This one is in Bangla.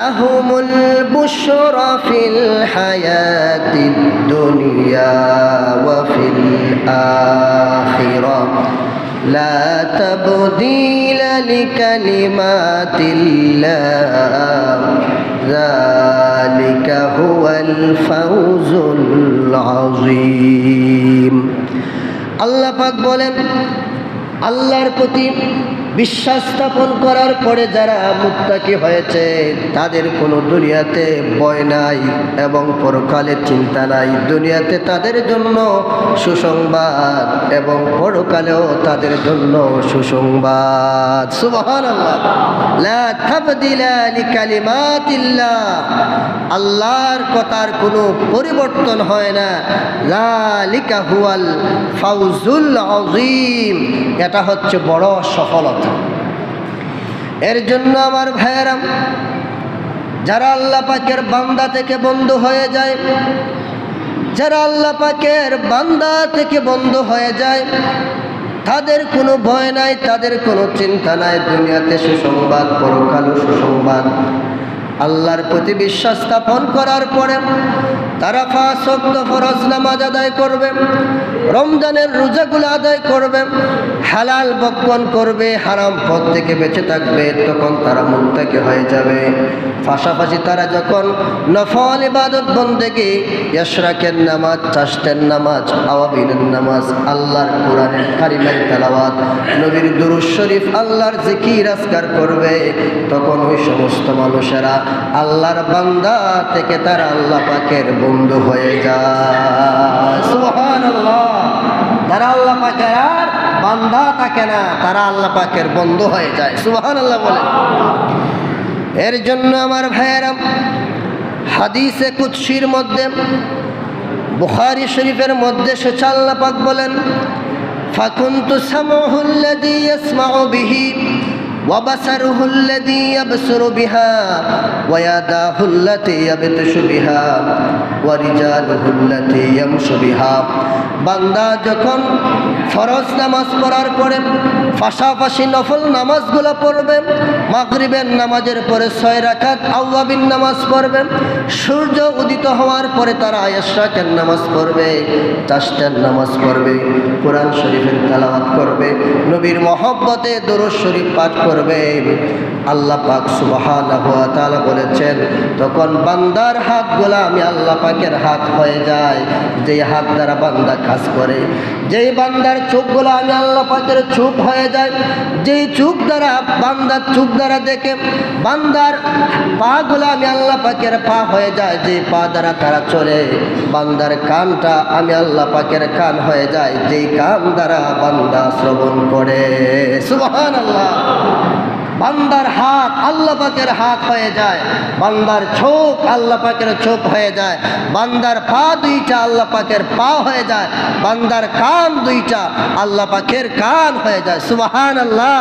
لهم البشرى في الحياة الدنيا وفي الآخرة لا تبديل لكلمات الله ذلك هو الفوز العظيم আল্লাহ পাক বলেন আল্লাহর প্রতি বিশ্বাস স্থাপন করার পরে যারা মুত্তাকি হয়েছে, তাদের কোনো দুনিয়াতে ভয় নাই এবং পরকালের চিন্তা নাই। দুনিয়াতে তাদের জন্য সুসংবাদ এবং পরকালেও তাদের জন্য সুসংবাদ। আল্লাহর কথার কোনো পরিবর্তন হয় না। লালিকা হুয়াল ফাউজুল আজিম এটা হচ্ছে বড় সফলতা। এর জন্য আমার ভাইয়েরাম যারা আল্লাহ পাকের বান্দা থেকে বন্ধ হয়ে যায়, যারা আল্লাহ পাকের বান্দা থেকে বন্ধ হয়ে যায়, তাদের কোনো ভয় নাই, তাদের কোনো চিন্তা নাই। দুনিয়াতে সুসংবাদ, পরকালও সুসংবাদ। আল্লাহর প্রতি বিশ্বাস স্থাপন করার পরে তারা ফাঁসক্ত ফরজ নামাজ আদায় করবে, রমজানের রোজাগুলো আদায় করবে, হালাল বক্ষণ করবে, হারাম পথ থেকে বেঁচে থাকবে, তখন তারা মুক্তাকে হয়ে যাবে। পাশাপাশি তারা যখন নফল ইবাদত বন্দেকে ইশরাকের নামাজ চাষতের নামাজ আওয়াবিনের নামাজ, আল্লাহর কোরআনের কারিমের তেলাওয়াত, নবীর দুরুজ শরীফ আল্লাহর জিকির আজকার করবে, তখন ওই সমস্ত মানুষেরা আল্লাহর বান্দা থেকে তারা আল্লাহ পাকের বন্ধু হয়ে যায়। তারা আল্লাহ পাকের আর বান্দা থাকে না, তারা আল্লাহ পাকের বন্ধু হয়ে যায়। সুবহানাল্লাহ বলে এর জন্য আমার ভাইয়েরাম হাদিসে কুৎসির মধ্যে, বুখারি শরীফের মধ্যে সে চাল্লা পাক বলেন, ফাকুন্তু সামহুল্লাযী ইয়াসমাউ বিহি وبصره الذي يبصر بها ويداه التي يبطش بها ورجاله التي يمشي بها বান্দা যখন ফরজ নামাজ পড়ার পরে পাশাপাশি নফল নামাজগুলো পড়বে মাগরিবের নামাজের পরে ছয় রাখাত আউয়াবিন নামাজ পড়বে সূর্য উদিত হওয়ার পরে তারা আয়াশাকের নামাজ পড়বে চাষটার নামাজ পড়বে কোরআন শরীফের তালাওয়াত করবে নবীর মহব্বতে দরুদ শরীফ পাঠ করবে আল্লাহ পাক তাআলা বলেছেন, তখন বান্দার হাতগুলো আমি আল্লাহ পাকের হাত হয়ে যায় যেই হাত দ্বারা বান্দা কাজ করে। যেই বান্দার চোখগুলো আমি আল্লাহ পাকের চোখ হয়ে যায়, যেই চোখ দ্বারা বান্দার চোখ দ্বারা দেখে, বান্দার পা পাগুলো আমি আল্লাহ পাকের পা হয়ে যায়, যে পা দ্বারা তারা চলে। বান্দার কানটা আমি আল্লাহ পাকের কান হয়ে যায়, যেই কান দ্বারা বান্দা শ্রবণ করে। সুবহান আল্লাহ বান্দার হাত আল্লাহ পাকের হাত হয়ে যায়, বান্দার চোখ আল্লাহ পাকের চোখ হয়ে যায়, বান্দার পা দুইটা আল্লাহ পাকের পা হয়ে যায়, বান্দার কান দুইটা আল্লাহ পাকের কান হয়ে যায়। সুবাহান আল্লাহ